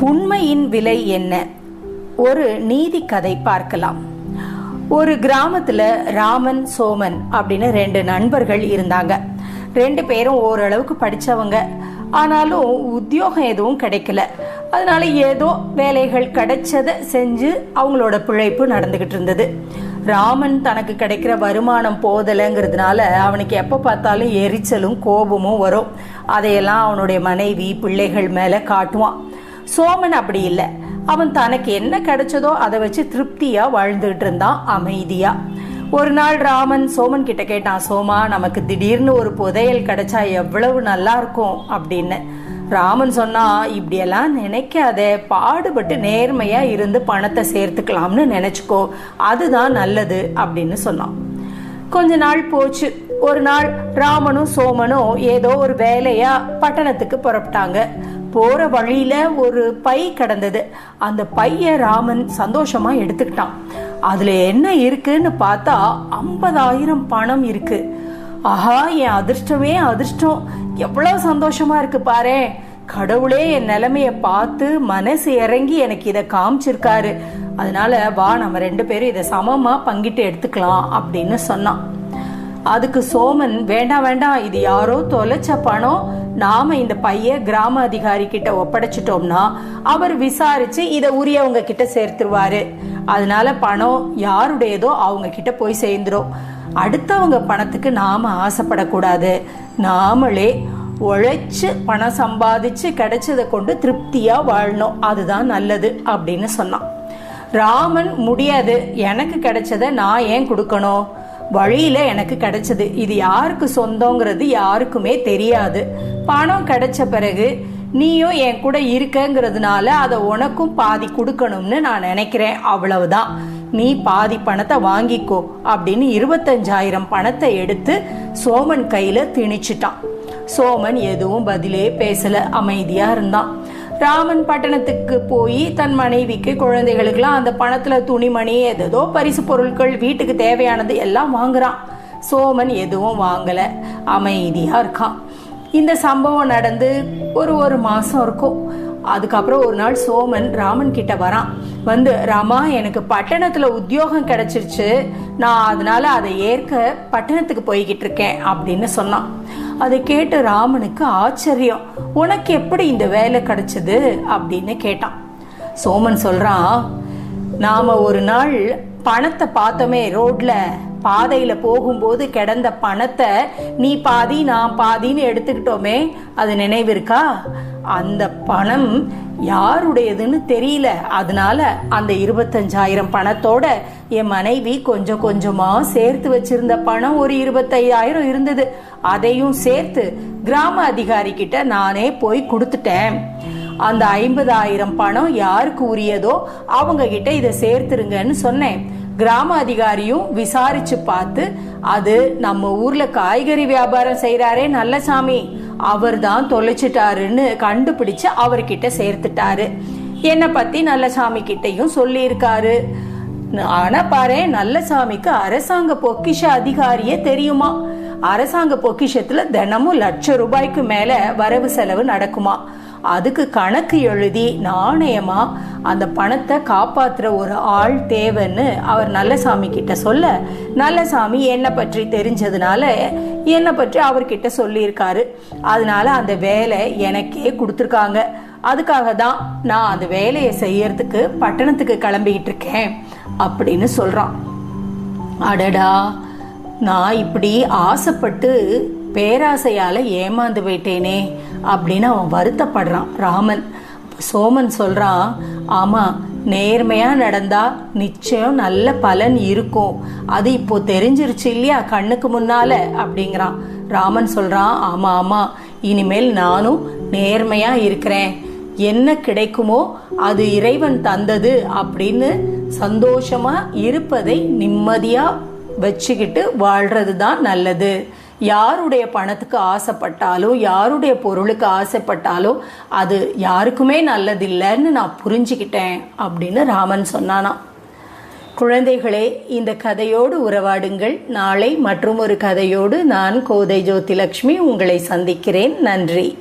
உண்மையின் விலை என்ன? ஒரு நீதி கதை பார்க்கலாம். ஒரு கிராமத்துல ராமன் சோமன் அப்படின்னு ரெண்டு நண்பர்கள் இருந்தாங்க. ரெண்டு பேரும் ஓரளவுக்கு படிச்சவங்க. ஆனாலும் உத்தியோகம் எதுவும் கிடைக்கல. அதனால ஏதோ வேலைகள் கிடைச்சதை செஞ்சு அவங்களோட பிழைப்பு நடந்துகிட்டு இருந்தது. ராமன் தனக்கு கிடைக்கிற வருமானம் போதலைங்கிறதுனால அவனுக்கு எப்போ பார்த்தாலும் எரிச்சலும் கோபமும் வரும். அதையெல்லாம் அவனுடைய மனைவி பிள்ளைகள் மேலே காட்டுவான். சோமன் அப்படி இல்லை. அவன் தனக்கு என்ன கிடைச்சதோ அதை வச்சு திருப்தியா வாழ்ந்துகிட்டு இருந்தான் அமைதியா. ஒரு நாள் ராமன் சோமன் கிட்ட கேட்டான் சோமா நமக்கு திடீர்னு ஒரு புதையல் கிடைச்சா எவ்வளவு நல்லா இருக்கும்? அப்படின்னு. ராமன் சொன்னா இப்படியெல்லாம் நினைக்காத பாடுபட்டு நேர்மையா இருந்து பணத்தை சேர்த்துக்கலாம்னு நினைச்சுக்கோ அதுதான் நல்லது அப்படின்னு சொன்னான். கொஞ்ச நாள் போச்சு. ஒரு நாள் ராமனும் சோமனும் ஏதோ ஒரு வேலையா பட்டணத்துக்கு புறப்பட்டாங்க. போற வழியில ஒரு பை கடந்தது. அந்த பைய ராமன் சந்தோஷமா எடுத்துக்கிட்டான். அதுல என்ன இருக்குன்னு பார்த்தா ஐம்பதாயிரம் பணம் இருக்கு. ஆஹா என் அதிர்ஷ்டமே அதிர்ஷ்டம். எவ்வளவு சந்தோஷமா இருக்கு பாரு. கடவுளே என் நிலைமைய பார்த்து மனசு இறங்கி எனக்கு இதை காமிச்சிருக்காரு. அதனால வா நம்ம ரெண்டு பேரும் இதை சமமா பங்கிட்டு எடுத்துக்கலாம் அப்படின்னு சொன்னான். அதுக்கு சோமன் வேண்டாம் வேண்டாம் இது யாரோ தொலைச்ச பணம். நாம இந்த பைய கிராம அதிகாரி கிட்ட ஒப்படைச்சிட்டோம்னா அவர் விசாரிச்சு இதை உரியவங்க கிட்ட சேர்த்துருவாரு. அதனால பணம் யாருடையதோ அவங்க கிட்ட போய் சேர்ந்துரும். அடுத்தவங்க பணத்துக்கு நாம ஆசைப்படக்கூடாது. நாமளே உழைச்சு பணம் சம்பாதிச்சு கிடைச்சதை கொண்டு திருப்தியா வாழணும். அதுதான் நல்லது அப்படின்னு சொன்னான். ராமன் முடியாது. எனக்கு கிடைச்சத நான் ஏன் கொடுக்கணும்? வழியில எனக்கு கிடைச்சது. இது யாருக்கு சொந்தங்கிறது யாருக்குமே தெரியாது. பணம் கிடைச்ச பிறகு நீயும் என் கூட இருக்கங்கிறதுனால அதை உனக்கும் பாதி கொடுக்கணும்னு நான் நினைக்கிறேன். அவ்வளவுதான். நீ பாதி பணத்தை வாங்கிக்கோ அப்படின்னு இருபத்தஞ்சாயிரம் பணத்தை எடுத்து சோமன் கையில திணிச்சிட்டான். சோமன் எதுவும் பதிலே பேசல. அமைதியா இருந்தான். ராமன் பட்டணத்துக்கு போய் தன் மனைவிக்கு குழந்தைகளுக்கெல்லாம் அந்த பணத்துல துணிமணி ஏதோ பரிசு பொருட்கள் வீட்டுக்கு தேவையானது எல்லாம் வாங்குறான். சோமன் எதுவும் வாங்கல. அமைதியா இருக்கான். இந்த சம்பவம் நடந்து ஒரு ஒரு மாசம் இருக்கும். அதுக்கப்புறம் ஒரு நாள் சோமன் ராமன் கிட்ட வரான். வந்து ராமா எனக்கு பட்டணத்துல உத்தியோகம் கிடைச்சிருச்சு. நான் அதனால அதை ஏற்க பட்டணத்துக்கு போய்கிட்டு இருக்கேன் அப்படின்னு சொன்னான். அதை கேட்டு ராமனுக்கு ஆச்சரியம். உனக்கு எப்படி இந்த வேலை கிடைச்சது? அப்படின்னு கேட்டான். சோமன் சொல்றான் நாம ஒரு நாள் பணத்தை பார்த்தோமே ரோட்ல. பாதையில போகும்போது கிடந்த பணத்தை நீ பாதி நான் பாதின்னு எடுத்துக்கிட்டோமே. அது நினைவிருக்கா? அந்த பணம் யாருடையதுன்னு தெரியல. அதனால அந்த இருபத்தஞ்சாயிரம் பணத்தோட என் மனைவி கொஞ்சம் கொஞ்சமா சேர்த்து வச்சிருந்த பணம் ஒரு இருபத்தையாயிரம் இருந்தது. அதையும் சேர்த்து கிராம அதிகாரி கிட்ட நானே போய் கொடுத்துட்டேன். அந்த ஐம்பதாயிரம் பணம் யாருக்கு உரியதோ அவங்க கிட்ட இதை சேர்த்துருங்கன்னு சொன்னேன். கிராம அதிகாரியும் விசாரிச்சு பார்த்து அது நம்ம ஊர்ல காய்கறி வியாபாரம் செய்யறாரே நல்லசாமி. அவர் தான் தொலைச்சிட்டாருன்னு கண்டுபிடிச்சு அவர்கிட்ட சேர்த்துட்டாரு. என்னை பத்தி நல்லசாமி கிட்டையும் சொல்லியிருக்காரு. ஆனா பாரு நல்லசாமிக்கு அரசாங்க பொக்கிஷ அதிகாரியே தெரியுமா? அரசாங்க பொக்கிஷத்துல தினமும் லட்சம் ரூபாய்க்கு மேல வரவு செலவு நடக்குமா? அதுக்கு கணக்கு எழுதி நாணயமா அந்த பணத்தை காப்பாத்துற ஒரு ஆள் தேவைன்னு அவர் நல்லசாமி கிட்ட சொல்ல நல்லசாமி என்னை பற்றி தெரிஞ்சதுனால என்னை பற்றி அவர்கிட்ட சொல்லியிருக்காரு. அதனால அந்த வேலை எனக்கே கொடுத்துருக்காங்க. அதுக்காக தான் நான் அந்த வேலையை செய்யறதுக்கு பட்டணத்துக்கு கிளம்பிக்கிட்டு இருக்கேன் அப்படின்னு சொல்றான். அடடா நான் இப்படி ஆசைப்பட்டு பேராசையால் ஏமாந்து போயிட்டேனே அப்படின்னு அவன் வருத்தப்படுறான். ராமன். சோமன் சொல்கிறான் ஆமாம் நேர்மையாக நடந்தா நிச்சயம் நல்ல பலன் இருக்கும். அது இப்போ தெரிஞ்சிருச்சு இல்லையா கண்ணுக்கு முன்னால? அப்படிங்கிறான். ராமன் சொல்கிறான் ஆமாம் ஆமாம் இனிமேல் நானும் நேர்மையாக இருக்கிறேன். என்ன கிடைக்குமோ அது இறைவன் தந்தது அப்படின்னு சந்தோஷமாக இருப்பதை நிம்மதியாக வச்சுக்கிட்டு வாழ்கிறது தான் நல்லது. யாருடைய பணத்துக்கு ஆசைப்பட்டாலோ யாருடைய பொருளுக்கு ஆசைப்பட்டாலோ அது யாருக்குமே நல்லதில்லைன்னு நான் புரிஞ்சுக்கிட்டேன் அப்படின்னு ராமன் சொன்னானாம். குழந்தைகளே இந்த கதையோடு உறவாடுங்கள். நாளை மற்றும் ஒரு கதையோடு நான் கோதை ஜோதிலட்சுமி உங்களை சந்திக்கிறேன். நன்றி.